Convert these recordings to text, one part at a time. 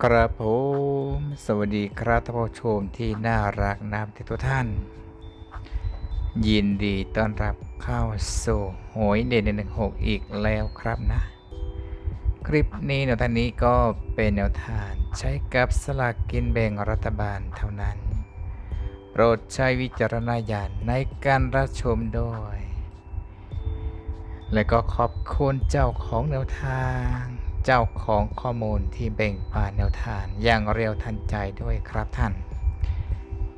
ครับผมสวัสดีครับท่านผู้ชมที่น่ารักน้ำทุกท่าน ยินดีต้อนรับเข้าสู่หวยเด่นหนึ่งหกอีกแล้วครับนะ คลิปนี้แนวทางนี้ก็เป็นแนวทางใช้กับสลากกินแบ่งรัฐบาลเท่านั้น โปรดใช้วิจารณญาณในการรับชมด้วย และก็ขอบคุณเจ้าของแนวทาง เจ้าของข้อมูลที่แบ่งปันแนวทางอย่างเร็วทันใจด้วยครับท่าน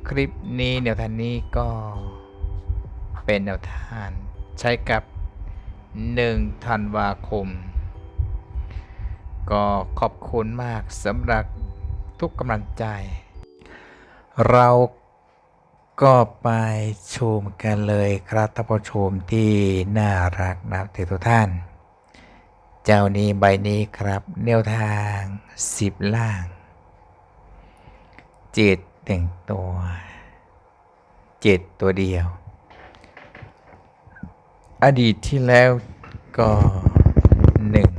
คลิปนี้แนวทางนี้ก็เป็นแนวทางใช้กับ 1 ธันวาคม ก็ขอบคุณมากสำหรับทุกกำลังใจ เราก็ไปชมกันเลยครับท่านผู้ชมที่น่ารักนะทุกท่าน เจ้านี้ใบนี้ครับแนวทาง10ล่างเจ็ดแต่งตัวเจ็ดตัวเดียว อดีตที่แล้วก็หนึ่ง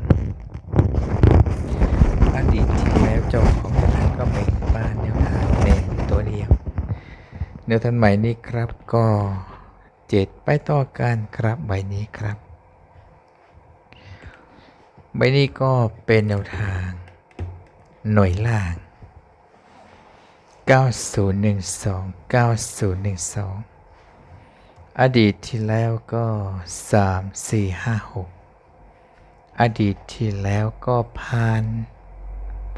อดีตที่แล้วเจ้าของแนวทางก็แบ่งบ้านแนวทางหนึ่งตัวเดียวแนวทางใหม่นี้ครับก็เจ็ดไปต่อกันครับใบนี้ครับ ใบนี้ก็เป็นแนวทาง หน่วยล่าง 9012 9012 อดีตที่แล้วก็ 3 4 5 6 อดีตที่แล้วก็ผ่าน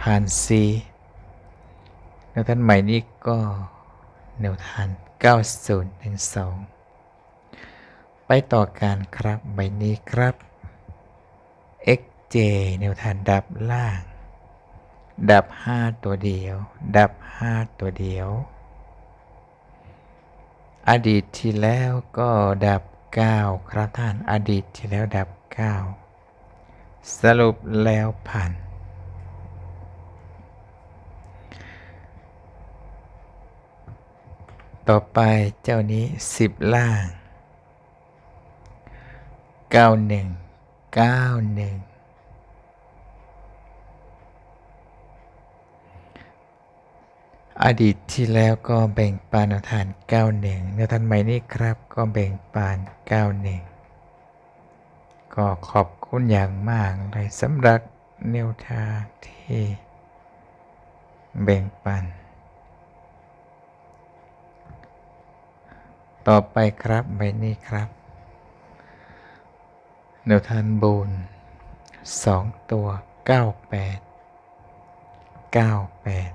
ผ่านซีแนวทางใหม่นี้ก็แนวทาง 9012 ไปต่อการครับใบนี้ครับ x xj แนวทางดับล่าง ดับ 5 ตัวเดียว ดับ 5 ตัวเดียว อดีตที่แล้วก็ดับ 9 ครับท่านอดีตที่แล้วดับ 9 สรุปแล้วผ่านต่อไปเจ้านี้ 10 ล่าง 91 91 อดีตที่แล้วก็แบ่งปันแนวทาหน91แนทานใหม่นี้ครับก็แบ่งปัน91ก็ขอบคุณอย่างมากเลยสำหรับแนวทางที่แบ่งปัน ต่อไปครับใบนี้ครับแนวทานบูนสองตัว98 98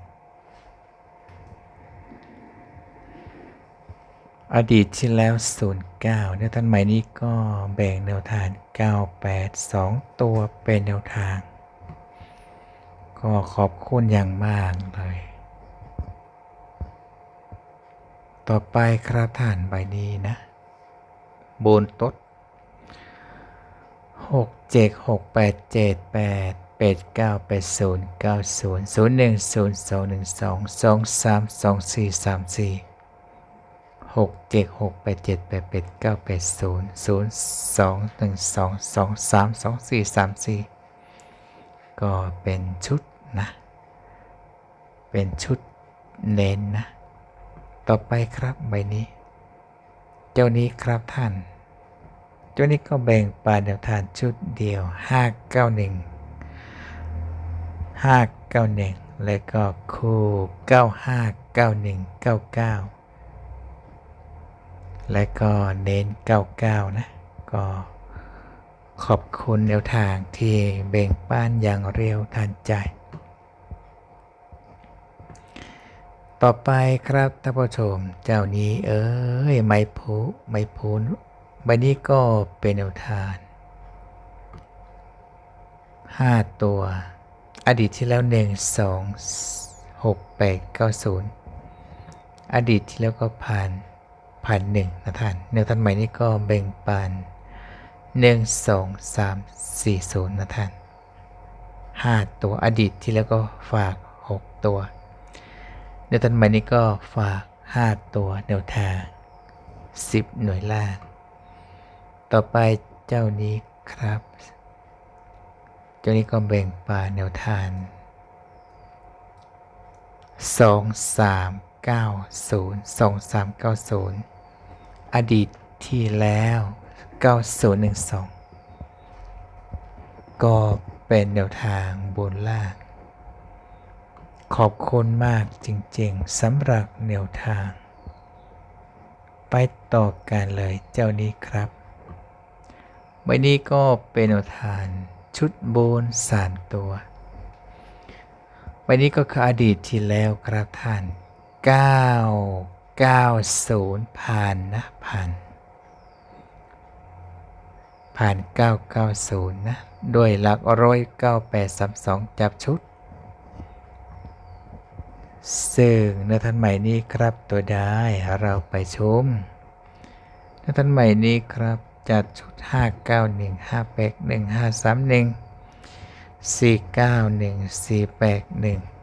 อดีตที่แล้ว 09เนวท่านใหม่นี้ก็แบ่งแนวทาง 982 ตัวเป็นแนวทาง ก็ขอบคุณอย่างมากเลย ต่อไปคราฐานใบนี้นะบนตด6 7 6 8 7 8 8 9 8 0 9 0 0 1 0 2 1 2 2 3 2 4 3 4 หกเจ็ดหกแปดเจ็ดแปดแปดเก้าแปดศูนย์ศูนย์สองหนึ่งสองสองสามสองสี่สามสี่ก็เป็นชุดนะ เป็นชุดเน้นนะ ต่อไปครับใบนี้ เจ้านี้ครับท่าน เจ้านี้ก็แบ่งปานแนวทานชุดเดียว591 591และก็คู่95 91 99 และก็เน้น 99 นะ ก็ขอบคุณแนวทางที่แบ่งป้านอย่างเร็วทันใจ ต่อไปครับท่านผู้ชม เจ้านี้เอ้ยไม้ผูไม้พูนใบนี้ก็เป็นแนวทางห้าตัว อดีตที่แล้วหนึ่งสองหกแปดเก้าศูนย์อดีตที่แล้วก็ผ่าน ผ่านหนึ่งนะท่านแนวท่างใหม่นี้ก็แบ่งปันหนึ่งสองสามสี่ศูนย์นะท่านห้าตัวอดีตที่แล้วก็ฝากหกตัวแนวท่างใหม่นี้ก็ฝาก5ตัวแนวทาง10หน่วยล่าง ต่อไปเจ้านี้ครับ เจ้านี้ก็แบ่งป่าแนวทางสองสามเก้าศูนย์สองสามเก้าศูนย์ อดีตที่แล้วเก้าศูนย์หนึ่งสองก็เป็นแนวทางบนล่าง ขอบคุณมากจริงๆสำหรับแนวทาง ไปต่อกันเลยเจ้านี้ครับวันนี้ก็เป็นแนวทางชุดโบนสามตัววันนี้ก็คืออดีตที่แล้วครับท่าน 9 90ผ่านนะผ่านผ่าน 990 นะ ด้วยหลักร้อย9832 จับชุด ซึ่งในท่านใหม่นี้ครับตัวได้เราไปชมในท่านใหม่นี้ครับ จัดชุด 591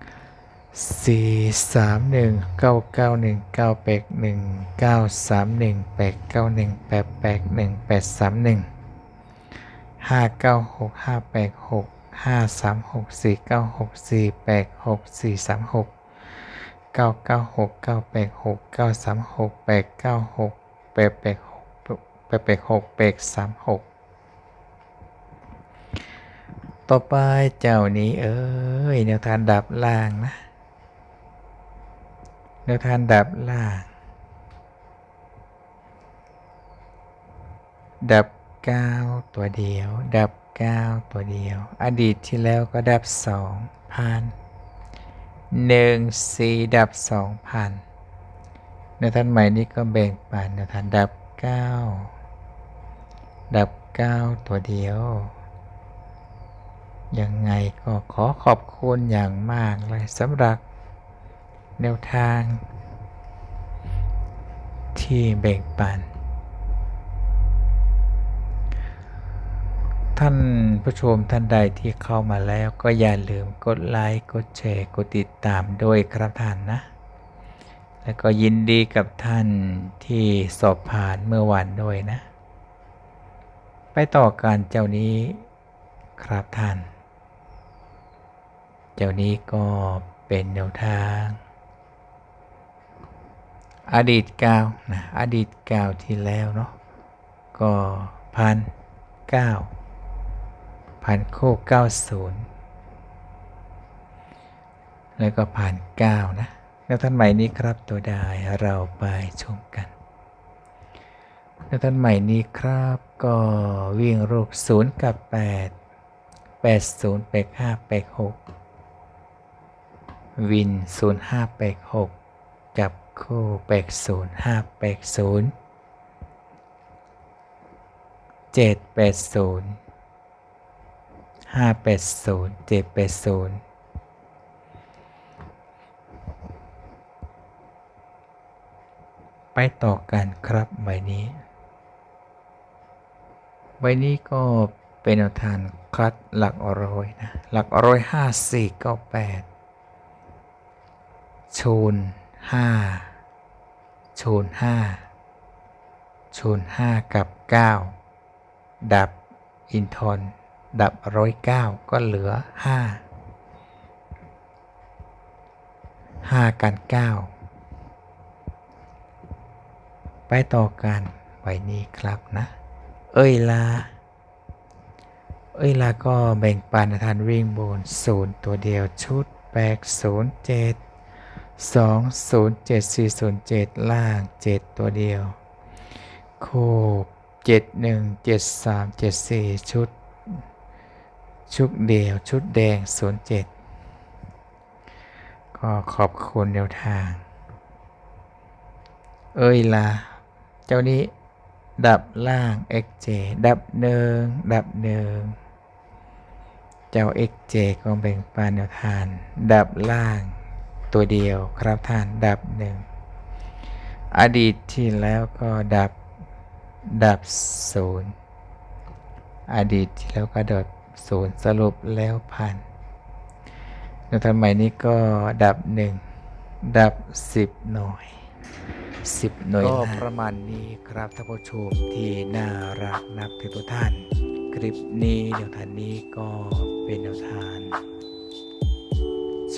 5แปก1 531สี่เก้าหนึ่งสี่แปดหนึ่งสี่สามหนึ่งเก้าเก้าหนึ่งเก้าแปดหนึ่งเก้าสามหนึ่งแปดเก้าหนึ่งแปดแปดหนึ่งแปดสามหนึ่งห้าเก้าหกห้าแปดหกห้าสามหกสี่เก้าหกสี่แปดหกสี่สามหกเก้าเก้าหกเก้าแปดหกเก้าสามหกแปดเก้าหกแปดแปดหกแปดแปดหกแปดสามหกต่อไปเจ้านี้เอ้ยแนวทานดับล่างนะ แนวทานดับล่าง ดับเก้าตัวเดียว ดับเก้าตัวเดียว อดีตที่แล้วก็ดับสองพันหนึ่งสี่ดับสองพันแนวทานใหม่นี้ก็แบ่งปันแนวทานดับเก้าดับเก้าตัวเดียว ยังไงก็ขอขอบคุณอย่างมากเลยสำหรับ แนวทาง ที่แบ่งปัน ท่านผู้ชมท่านใดที่เข้ามาแล้วก็อย่าลืมกดไลค์กดแชร์กดติดตามด้วยครับท่านนะ แล้วก็ยินดีกับท่านที่สอบผ่านเมื่อวานด้วยนะ ไปต่อการเจ้านี้ครับท่าน เจ้านี้ก็เป็นแนวทาง อดีตกาวนะอดีตกาวที่แล้วเนาะก็พันเก้าพันโคเก้าศูนย์แล้วก็ผ่านเก้านะแล้วท่านใหม่นี้ครับตัวใดเราไปชมกันแล้วท่านใหม่นี้ครับก็วิ่งรูปศูนย์กับแปดแปดศูนย์แปดห้าแปดหกวินศูนย์ห้าแปดหก คู่แปดศูนย์ห้าแปดศูนย์เจ็ดแปดศูนย์ห้าแปดศูนย์เจ็ดแปดศูนย์ไปต่อกันครับใบนี้ ใบนี้ก็เป็นแนวทางคัดหลักร้อยนะ หลักร้อยห้าสี่เก้าแปดชูนห้า ชูนห้าชูนห้ากับเก้าดับอินทอนดับร้อยเก้าก็เหลือห้าห้ากันเก้าไปต่อกันใบนี้ครับนะ เอ้ยลา เอ้ยลาก็แบ่งปันทานวิ่งบนศูนย์ตัวเดียวชุดแปดศูนย์เจ็ด สองศูนย์เจ็ดสี่ศูนย์เจ็ดล่างเจ็ดตัวเดียวโคบเจ็ดหนึ่งเจ็ดสามเจ็ดสี่ชุด ชุดเดียว ชุดแดงศูนย์เจ็ดก็ขอบคุณแนวทาง เอ้ยลาเจ้านี้ ดับล่าง xj ดับหนึ่งดับหนึ่งเจ้า xj ก็แบ่งปันแนวทานดับล่าง ตัวเดียวครับท่านดับหนึ่งอดีตที่แล้วก็ดับดับศูนย์อดีตที่แล้วก็ดับศูนย์สรุปแล้วพันในทำไมนี้ก็ดับหนึ่งดับสิบหน่วยสิบหน่วยก็ประมาณนี้ครับท่านผู้ชมที่น่ารักนับถือทุกท่าน คลิปนี้แนวทางนี้ก็เป็นแนวทาง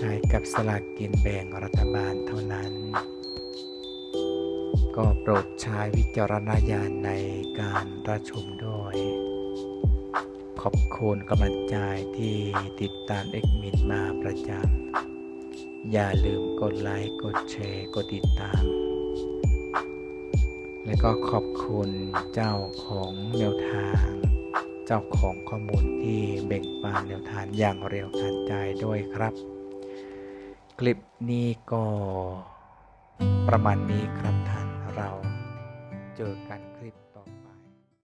ช้กับสลากกินแบ่งรัฐบาลเท่านั้น ก็โปรดใช้วิจารณญาณในการรับชมด้วย ขอบคุณกำลังใจที่ติดตามเอ็กมินมาประจำ อย่าลืมกดไลค์ กดแชร์ กดติดตาม และก็ขอบคุณเจ้าของแนวทางเจ้าของข้อมูลที่แบ่งปันแนวทางอย่างเร็วทันใจด้วยครับ ลิปนี้ก็ประมาณนี้ครับท่านเราเจอกัน